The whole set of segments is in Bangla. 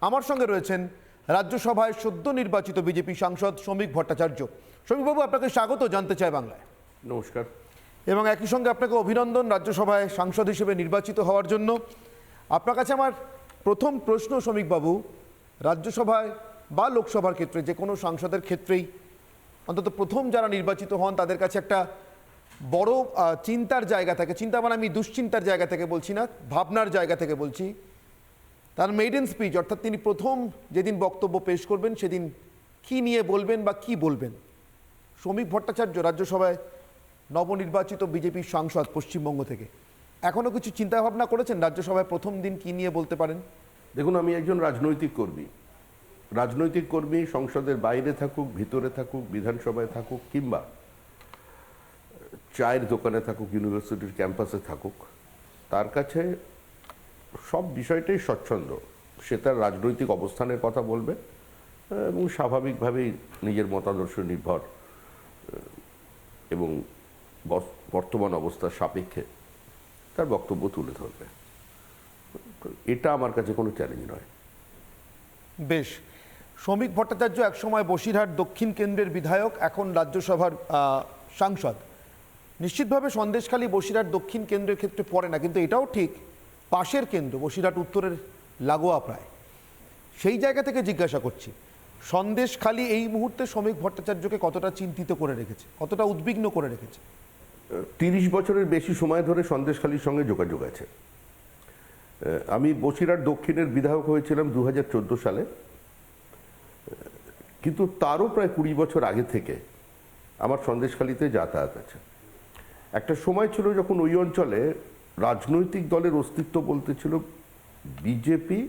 আমার সঙ্গে রয়েছেন রাজ্যসভায় সদ্য নির্বাচিত বিজেপি সাংসদ শ্রমিক ভট্টাচার্য। শ্রমিকবাবু আপনাকে স্বাগত জানতে চাই বাংলায়। নমস্কার। এবং একই সঙ্গে আপনাকে অভিনন্দন রাজ্যসভায় সাংসদ হিসেবে নির্বাচিত হওয়ার জন্য। আপনার কাছে আমার প্রথম প্রশ্ন শ্রমিকবাবু রাজ্যসভায় বা লোকসভার ক্ষেত্রে যে কোনো সাংসদের ক্ষেত্রেই অন্তত প্রথম যারা নির্বাচিত হন তাদের কাছে একটা বড় চিন্তার জায়গা থাকে। চিন্তা মানে আমি দুশ্চিন্তার জায়গা থেকে বলছি না ভাবনার জায়গা থেকে বলছি। তার মেইডেন স্পিচ অর্থাৎ তিনি প্রথম যেদিন বক্তব্য পেশ করবেন, সেদিন কি নিয়ে বলবেন বা কি বলবেন? শ্রমিক ভট্টাচার্য রাজ্যসভায় নবনির্বাচিত বিজেপির সাংসদ পশ্চিমবঙ্গ থেকে। এখনও কিছু চিন্তা ভাবনা করেছেন? রাজ্যসভায় প্রথম দিন কি নিয়ে বলতে পারেন? দেখুন, আমি একজন রাজনৈতিক কর্মী। রাজনৈতিক কর্মী সংসদের বাইরে থাকুক, ভিতরে থাকুক, বিধানসভায় থাকুক, কিংবা চায়ের দোকানে থাকুক, ইউনিভার্সিটির ক্যাম্পাসে থাকুক, তার কাছে সব বিষয়টাই স্বচ্ছন্দ। সে তার রাজনৈতিক অবস্থানের কথা বলবে, এবং স্বাভাবিকভাবেই নিজের মতাদর্শ নির্ভর, এবং বর্তমান অবস্থার সাপেক্ষে তার বক্তব্য তুলে ধরবে। এটা আমার কাছে কোনো চ্যালেঞ্জ নয়। বেশ। শ্রমিক ভট্টাচার্য একসময় বসিরহাট দক্ষিণ কেন্দ্রের বিধায়ক, এখন রাজ্যসভার সাংসদ। নিশ্চিতভাবে সন্দেশখালী বসিরহাট দক্ষিণ কেন্দ্রের ক্ষেত্রে পড়ে না, কিন্তু এটাও ঠিক পাশের কেন্দ্র, বসিরহাট উত্তরের লাগোয়া প্রায়। সেই জায়গা থেকে জিজ্ঞাসা করছি সন্দেশখালী এই মুহূর্তে শ্রমিক ভট্টাচার্যকে কতটা চিন্তিত করে রেখেছে? কতটা উদ্বিগ্ন করে রেখেছে? তিরিশ বছরের বেশি সময় ধরে সন্দেশখালীর সঙ্গে যোগাযোগ আছে। আমি বসিরহাট দক্ষিণের বিধায়ক হয়েছিলাম দু হাজার চোদ্দ সালে। কিন্তু তারও প্রায় কুড়ি বছর আগে থেকে আমার সন্দেশখালিতে যাতায়াত আছে। একটা সময় ছিল যখন ওই অঞ্চলে রাজনৈতিক দলের অস্তিত্ব বলতে ছিল বিজেপি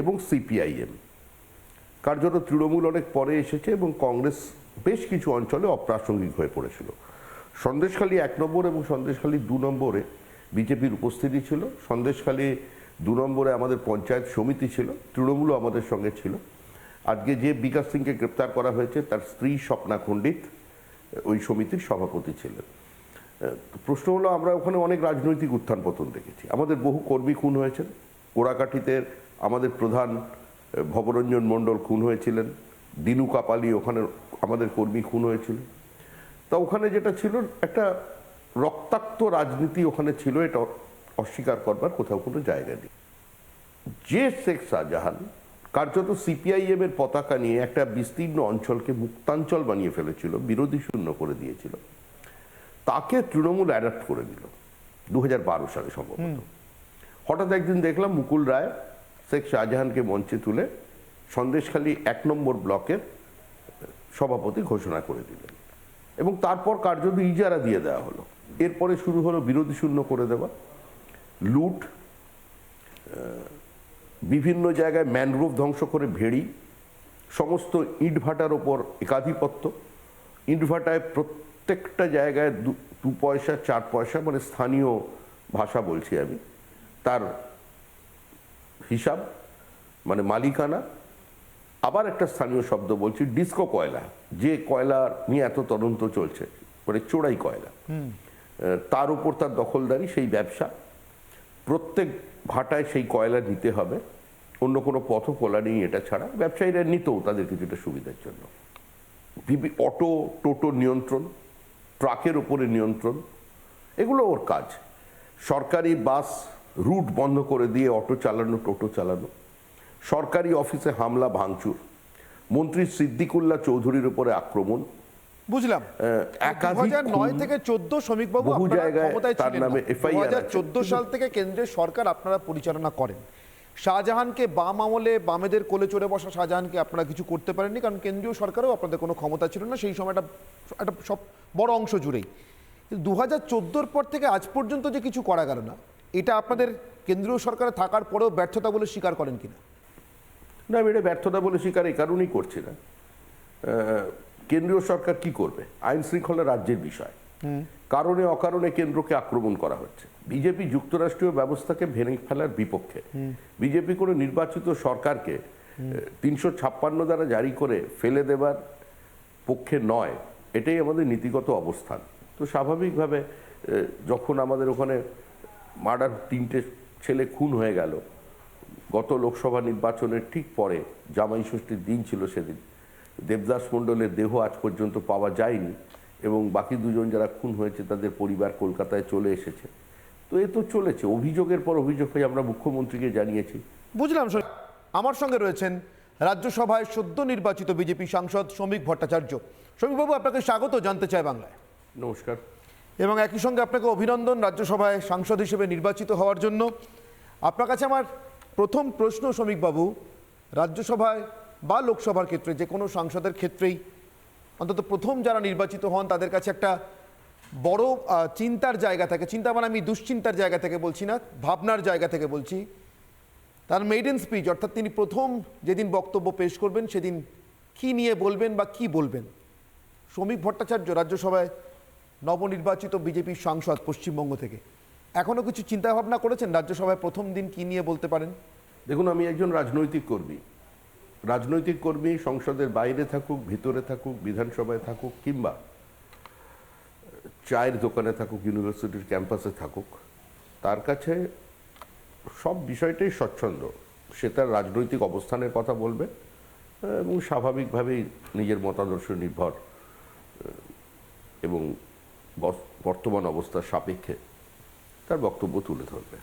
এবং সিপিআইএম। কার্যত তৃণমূল অনেক পরে এসেছে এবং কংগ্রেস বেশ কিছু অঞ্চলে অপ্রাসঙ্গিক হয়ে পড়েছিল। সন্দেশখালী এক নম্বর এবং সন্দেশখালী দু নম্বরে বিজেপির উপস্থিতি ছিল। সন্দেশখালী দু নম্বরে আমাদের পঞ্চায়েত সমিতি ছিল, তৃণমূলও আমাদের সঙ্গে ছিল। আজকে যে বিকাশ সিংকে গ্রেপ্তার করা হয়েছে, তার স্ত্রী স্বপ্না খণ্ডিত, ওই সমিতির সভাপতি ছিলেন। প্রশ্ন হলো, আমরা ওখানে অনেক রাজনৈতিক উত্থান পতন দেখেছি। আমাদের বহু কর্মী খুন হয়েছেন। কোড়াকাঠিতে আমাদের প্রধান ভবরঞ্জন মণ্ডল খুন হয়েছিলেন। দিনু কাপালি ওখানে আমাদের কর্মী খুন হয়েছিল। তা ওখানে যেটা ছিল, একটা রক্তাক্ত রাজনীতি ওখানে ছিল, এটা অস্বীকার করবার কোথাও কোনো জায়গা নেই। যে শেখ শাহজাহান, কার্যত সিপিআইএম এর পতাকা নিয়ে একটা বিস্তীর্ণ অঞ্চলকে মুক্তাঞ্চল বানিয়ে ফেলেছিল, বিরোধী শূন্য করে দিয়েছিল। তাকে তৃণমূল অ্যাডাপ্ট করে দিল। দু হাজার বারো সালে সম্ভবত। হঠাৎ একদিন দেখলাম মুকুল রায়, শেখ শাহজাহানকে মঞ্চে তুলে সন্দেশখালী এক নম্বর ব্লকের সভাপতি ঘোষণা করে দিলেন এবং তারপর কার্যত ইজারা দিয়ে দেওয়া হলো। এরপরে শুরু হলো বিরোধী শূন্য করে দেওয়া, লুট বিভিন্ন জায়গায় ম্যানগ্রোভ ধ্বংস করে ভেড়ি, সমস্ত ইটভাটার ওপর একাধিপত্য। ইটভাটায় প্রত্যেকটা জায়গায় দু দু পয়সা চার পয়সা মানে স্থানীয় ভাষা বলছি আমি। তার হিসাব মানে মালিকানা আবার একটা স্থানীয় শব্দ বলছি ডিস্কো কয়লা। যে কয়লা নিয়ে এত তদন্ত চলছে মানে চোরাই কয়লা। তার উপর তার দখলদারি সেই ব্যবসা। প্রত্যেক ভাটায় সেই কয়লা নিতে হবে। অন্য কোনো পথ খোলা নেই এটা ছাড়া। ব্যবসায়ীরা নিতেও তাদের কিছুটা সুবিধার জন্য। অটো টোটো নিয়ন্ত্রণ ট্রাকের উপরে নিয়ন্ত্রণ এগুলো ওর কাজ। সরকারি বাস রুট বন্ধ করে দিয়ে অটো চালানো টোটো চালানো। সরকারি অফিসে হামলা ভাঙচুর। মন্ত্রী সিদ্দিকুল্লাহ চৌধুরীর উপরে আক্রমণ। বুঝলাম। একাধিক নয় থেকে চোদ্দ শ্রমিকবাবু বহু জায়গায় তার নামে আছে। চোদ্দ সাল থেকে কেন্দ্রের সরকার আপনারা পরিচালনা করেন। শাহজাহানকে বাম আমলে বামেদের কোলে চড়ে বসা শাহজাহানকে আপনারা কিছু করতে পারেননি কারণ কেন্দ্রীয় সরকারও আপনাদের কোনো ক্ষমতা ছিল না সেই সময়টা একটা সব বড় অংশ জুড়েই। কিন্তু দু হাজার চোদ্দোর পর থেকে আজ পর্যন্ত যে কিছু করা গেল না এটা আপনাদের কেন্দ্রীয় সরকারে থাকার পরেও ব্যর্থতা বলে স্বীকার করেন কিনা? না আমি এটা ব্যর্থতা বলে স্বীকার এই কারণেই করছি না। কেন্দ্রীয় সরকার কি করবে? আইন শৃঙ্খলা রাজ্যের বিষয়। কারণে অকারণে কেন্দ্রকে আক্রমণ করা হচ্ছে। বিজেপি যুক্তরাষ্ট্রীয় ব্যবস্থাকে ভেঙে ফেলার বিপক্ষে। বিজেপি কোনো নির্বাচিত সরকারকে তিনশো ছাপ্পান্ন দ্বারা জারি করে ফেলে দেবার পক্ষে নয়। এটাই আমাদের নীতিগত অবস্থান। তো স্বাভাবিকভাবে যখন আমাদের ওখানে মার্ডার তিনটে ছেলে খুন হয়ে গেল গত লোকসভা নির্বাচনের ঠিক পরে জামাই ষষ্ঠীর দিন ছিল সেদিন দেবদাস মণ্ডলের দেহ আজ পর্যন্ত পাওয়া যায়নি। এবং বাকি দুজন যারা খুন হয়েছে তাদের পরিবার কলকাতায় চলে এসেছে। তো এ তো চলেছে অভিযোগের পর অভিযোগ হয়ে আমরা মুখ্যমন্ত্রীকে জানিয়েছি। বুঝলাম আমার সঙ্গে রয়েছেন রাজ্যসভায় সদ্য নির্বাচিত বিজেপি সাংসদ শ্রমিক ভট্টাচার্য। শ্রমিকবাবু আপনাকে স্বাগত জানতে চাই বাংলায়। নমস্কার। এবং একই সঙ্গে আপনাকে অভিনন্দন রাজ্যসভায় সাংসদ হিসেবে নির্বাচিত হওয়ার জন্য। আপনার কাছে আমার প্রথম প্রশ্ন শ্রমিকবাবু। রাজ্যসভায় বা লোকসভার ক্ষেত্রে যে কোনো সাংসদের ক্ষেত্রেই অন্তত প্রথম যারা নির্বাচিত হন, তাদের কাছে একটা বড় চিন্তার জায়গা থাকে। চিন্তা মানে আমি দুশ্চিন্তার জায়গা থেকে বলছি না, ভাবনার জায়গা থেকে বলছি। তার মেইডেন স্পিচ অর্থাৎ তিনি প্রথম যেদিন বক্তব্য পেশ করবেন, সেদিন কি নিয়ে বলবেন বা কি বলবেন? শ্রমিক ভট্টাচার্য রাজ্যসভায় নবনির্বাচিত বিজেপির সাংসদ পশ্চিমবঙ্গ থেকে। এখনও কিছু চিন্তা ভাবনা করেছেন রাজ্যসভায় প্রথম দিন কি নিয়ে বলতে পারেন? দেখুন, আমি একজন রাজনৈতিক কর্মী। রাজনৈতিক কর্মী সংসদের বাইরে থাকুক, ভিতরে থাকুক, বিধানসভায় থাকুক, কিংবা চায়ের দোকানে থাকুক, ইউনিভার্সিটির ক্যাম্পাসে থাকুক, তার কাছে সব বিষয়টাই স্বচ্ছন্দ। সে তার রাজনৈতিক অবস্থানের কথা বলবে, এবং স্বাভাবিকভাবেই নিজের মতাদর্শ নির্ভর, এবং বর্তমান অবস্থার সাপেক্ষে তার বক্তব্য তুলে ধরবে।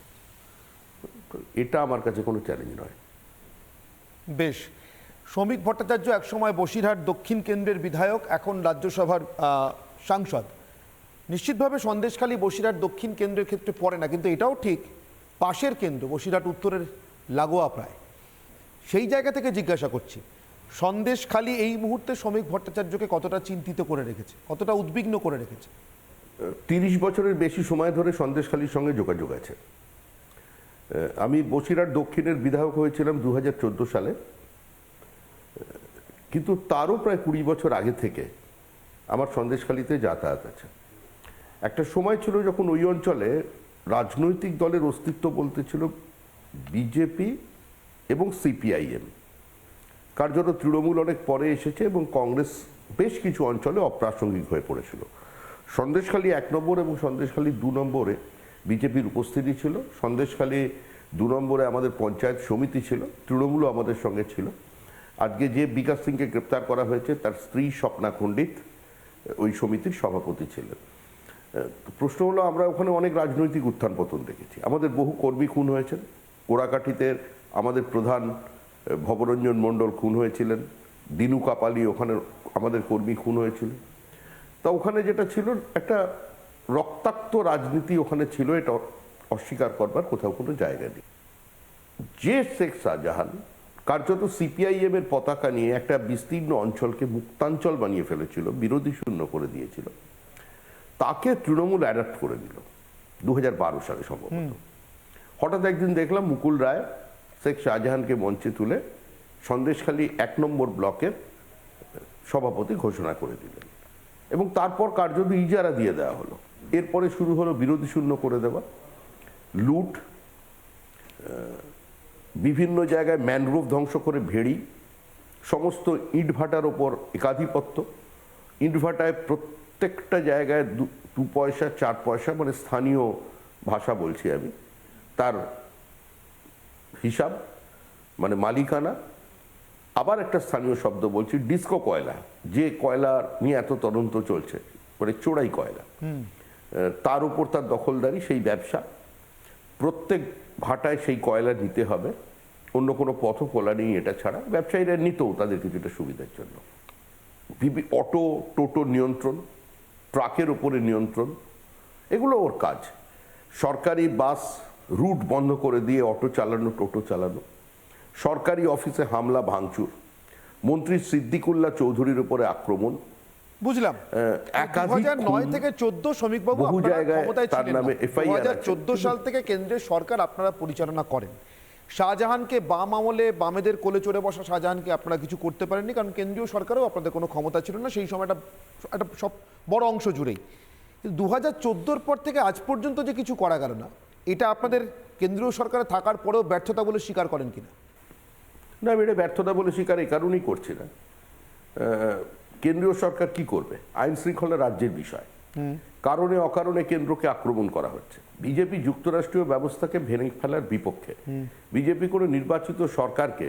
এটা আমার কাছে কোনো চ্যালেঞ্জ নয়। বেশ। শ্রমিক ভট্টাচার্য একসময় বসিরহাট দক্ষিণ কেন্দ্রের বিধায়ক, এখন রাজ্যসভার সাংসদ। নিশ্চিতভাবে সন্দেশখালী বসিরহাট দক্ষিণ কেন্দ্রের ক্ষেত্রে পড়ে না, কিন্তু এটাও ঠিক, পাশের কেন্দ্র, বসিরহাট উত্তরের লাগোয়া প্রায়। সেই জায়গা থেকে জিজ্ঞাসা করছি, সন্দেশখালী এই মুহূর্তে শ্রমিক ভট্টাচার্যকে কতটা চিন্তিত করে রেখেছে, কতটা উদ্বিগ্ন করে রেখেছে? তিরিশ বছরের বেশি সময় ধরে সন্দেশখালীর সঙ্গে যোগাযোগ আছে। আমি বসিরহাট দক্ষিণের বিধায়ক হয়েছিলাম দু হাজার চোদ্দ সালে। কিন্তু তারও প্রায় কুড়ি বছর আগে থেকে আমার সন্দেশখালীতে যাতায়াত আছে। একটা সময় ছিল যখন ওই অঞ্চলে রাজনৈতিক দলের অস্তিত্ব বলতে ছিল বিজেপি এবং সিপিআইএম। কার্যত তৃণমূল অনেক পরে এসেছে এবং কংগ্রেস বেশ কিছু অঞ্চলে অপ্রাসঙ্গিক হয়ে পড়েছিল। সন্দেশখালী এক নম্বর এবং সন্দেশখালী দু নম্বরে বিজেপির উপস্থিতি ছিল। সন্দেশখালী দু নম্বরে আমাদের পঞ্চায়েত সমিতি ছিল। তৃণমূলও আমাদের সঙ্গে ছিল। আজকে যে বিকাশ সিংকে গ্রেপ্তার করা হয়েছে, তার স্ত্রী স্বপ্না খণ্ডিত, ওই সমিতির সভাপতি ছিলেন। প্রশ্ন হলো, আমরা ওখানে অনেক রাজনৈতিক উত্থান পতন দেখেছি। আমাদের বহু কর্মী খুন হয়েছেন। কোড়াকাঠিতে আমাদের প্রধান ভবরঞ্জন মণ্ডল খুন হয়েছিলেন। দিনু কাপালি ওখানে আমাদের কর্মী খুন হয়েছিল। তা ওখানে যেটা ছিল, একটা রক্তাক্ত রাজনীতি ওখানে ছিল, এটা অস্বীকার করবার কোথাও কোনো জায়গা নেই। যে শেখ শাহজাহান কার্যত সিপিআইএম এর পতাকা নিয়ে একটা বিস্তীর্ণ অঞ্চলকে মুক্তাঞ্চল বানিয়ে ফেলেছিল বিরোধী শূন্য করে দিয়েছিল। তাকে তৃণমূল অ্যাডাপ্ট করে দিল দু হাজার বারো সালে সম্ভবত। হঠাৎ একদিন দেখলাম মুকুল রায় শেখ শাহজাহানকে মঞ্চে তুলে সন্দেশখালী এক নম্বর ব্লকের সভাপতি ঘোষণা করে দিলেন এবং তারপর কার্যত ইজারা দিয়ে দেওয়া হলো। এরপরে শুরু হলো বিরোধী শূন্য করে দেওয়া লুট বিভিন্ন জায়গায় ম্যানগ্রোভ ধ্বংস করে ভেড়ি সমস্ত ইটভাটার ওপর একাধিপত্য। ইটভাটায় প্রত্যেকটা জায়গায় দু দু পয়সা চার পয়সা মানে স্থানীয় ভাষা বলছি আমি তার হিসাব মানে মালিকানা। আবার একটা স্থানীয় শব্দ বলছি ডিস্কো কয়লা যে কয়লা নিয়ে এত তদন্ত চলছে মানে চোরাই কয়লা। তার উপর তার দখলদারি সেই ব্যবসা। প্রত্যেক ভাটায় সেই কয়লা নিতে হবে। অন্য কোনো পথ খোলা নেই এটা ছাড়া। ব্যবসায়ীরা নিতেও তাদের কিছুটা সুবিধার জন্য। অটো, টোটো নিয়ন্ত্রণ, ট্রাকের উপরে নিয়ন্ত্রণ, এগুলো ওর কাজ। সরকারি বাস রুট বন্ধ করে দিয়ে অটো চালানো, টোটো চালানো। সরকারি অফিসে হামলা, ভাঙচুর। মন্ত্রী সিদ্দিকুল্লাহ চৌধুরীর উপরে আক্রমণ। বুঝলাম। একাধিক নয় থেকে চোদ্দ শ্রমিকবাবু বহু জায়গায় তার নামে দু FIR হাজার আছে। চোদ্দ সাল থেকে কেন্দ্রের সরকার আপনারা পরিচালনা করেন। শাহজাহানকে বাম আমলে বামেদের কোলে চড়ে বসা শাহজাহানকে আপনারা কিছু করতে পারেননি কারণ কেন্দ্রীয় সরকারও আপনাদের কোনো ক্ষমতা ছিল না। সেই সময়টা একটা সব বড় অংশ জুড়েই। দু হাজার চোদ্দোর পর থেকে আজ পর্যন্ত যে কিছু করা গেল না এটা আপনাদের কেন্দ্রীয় সরকারে থাকার পরেও ব্যর্থতা বলে স্বীকার করেন কিনা? না আমি এটা ব্যর্থতা বলে স্বীকার এই কারণেই করছি না। কেন্দ্রীয় সরকার কি করবে? আইন শৃঙ্খলা রাজ্যের বিষয়। কারণে অকারণে কেন্দ্রকে আক্রমণ করা হচ্ছে। বিজেপি যুক্তরাষ্ট্রীয় ব্যবস্থাকে ভেঙে ফেলার বিপক্ষে। বিজেপি কোনো নির্বাচিত সরকারকে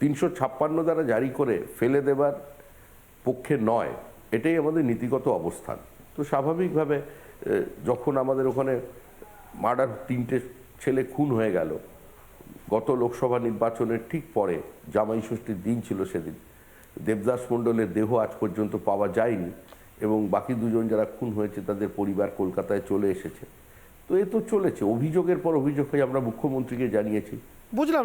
তিনশো ছাপ্পান্ন দ্বারা জারি করে ফেলে দেবার পক্ষে নয়। এটাই আমাদের নীতিগত অবস্থান। তো স্বাভাবিকভাবে যখন আমাদের ওখানে মার্ডার তিনটে ছেলে খুন হয়ে গেল গত লোকসভা নির্বাচনের ঠিক পরে জামাই ষষ্ঠীর দিন ছিল সেদিন দেবদাস মণ্ডলের দেহ আজ পর্যন্ত পাওয়া যায়নি এবং বাকি দুজন যারা খুন হয়েছে তাদের পরিবার কলকাতায় চলে এসেছে। তো এ তো চলেছে, অভিযোগের পর অভিযোগ হয়ে আমরা মুখ্যমন্ত্রীকে জানিয়েছি। বুঝলাম